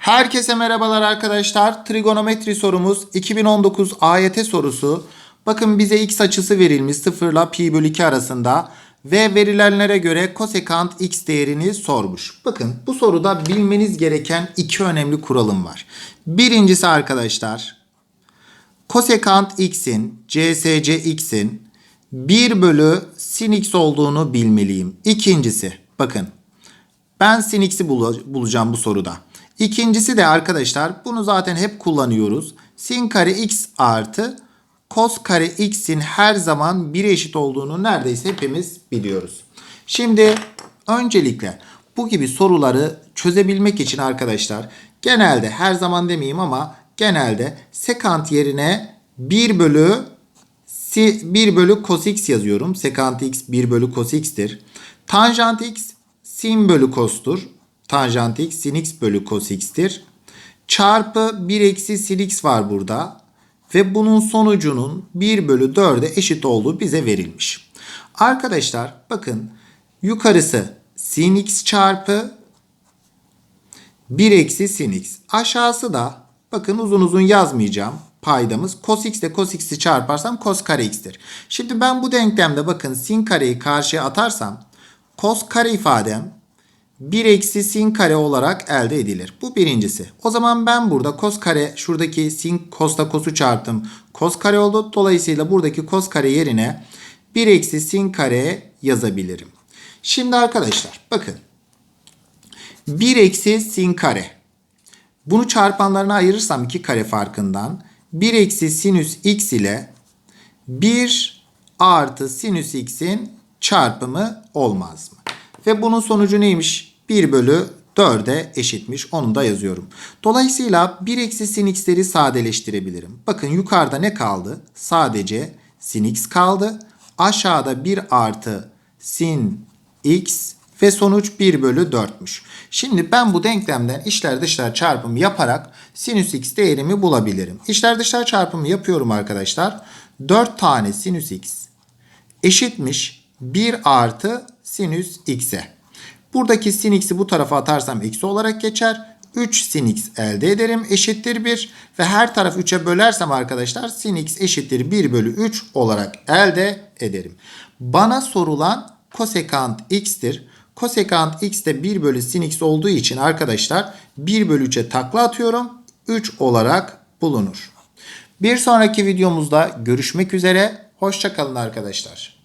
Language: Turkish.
Herkese merhabalar arkadaşlar. Trigonometri sorumuz 2019 AYT sorusu. Bakın bize x açısı verilmiş 0 ile pi bölü 2 arasında ve verilenlere göre kosekant x değerini sormuş. Bakın bu soruda bilmeniz gereken iki önemli kuralım var. Birincisi arkadaşlar kosekant x'in csc x'in 1 bölü sin x olduğunu bilmeliyim. İkincisi bakın ben sin x'i bul- bulacağım bu soruda. İkincisi de arkadaşlar bunu zaten hep kullanıyoruz. Sin kare x artı cos kare x'in her zaman 1 eşit olduğunu neredeyse hepimiz biliyoruz. Şimdi öncelikle bu gibi soruları çözebilmek için arkadaşlar genelde her zaman demeyeyim ama genelde sekant yerine 1 bölü Si 1 bölü cos x yazıyorum. Sekant x 1 bölü cos x'tir. Tanjant x sin bölü cos'tur. Tanjant x sin x bölü cos x'tir. Çarpı 1 eksi sin x var burada. Ve bunun sonucunun 1 bölü 4'e eşit olduğu bize verilmiş. Arkadaşlar bakın yukarısı sin x çarpı 1 eksi sin x. Aşağısı da bakın uzun uzun yazmayacağım paydamız. Cos x ile cos x'i çarparsam cos kare x'tir. Şimdi ben bu denklemde bakın sin kareyi karşıya atarsam cos kare ifadem 1 eksi sin kare olarak elde edilir. Bu birincisi. O zaman ben burada cos kare şuradaki sin cos'la cos'u çarptım. Cos kare oldu. Dolayısıyla buradaki cos kare yerine 1 eksi sin kare yazabilirim. Şimdi arkadaşlar bakın 1 eksi sin kare. Bunu çarpanlarına ayırırsam 2 kare farkından 1 eksi sinüs x ile 1 artı sinüs x'in çarpımı olmaz mı? Ve bunun sonucu neymiş? 1 bölü 4'e eşitmiş. Onu da yazıyorum. Dolayısıyla 1 eksi sin x'leri sadeleştirebilirim. Bakın yukarıda ne kaldı? Sadece sin x kaldı. Aşağıda 1 artı sin x ve sonuç 1 bölü 4'müş. Şimdi ben bu denklemden içler dışlar çarpımı yaparak sinüs x değerimi bulabilirim. İçler dışlar çarpımı yapıyorum arkadaşlar. 4 tane sinüs x eşitmiş 1 artı sinüs x'e. Buradaki sin x'i bu tarafa atarsam eksi olarak geçer. 3 sin x elde ederim eşittir 1 ve her taraf 3'e bölersem arkadaşlar sin x eşittir 1 bölü 3 olarak elde ederim. Bana sorulan kosekant x'tir. Kosekant x de 1 bölü sin x olduğu için arkadaşlar 1 bölü 3'e takla atıyorum. 3 olarak bulunur. Bir sonraki videomuzda görüşmek üzere. Hoşçakalın arkadaşlar.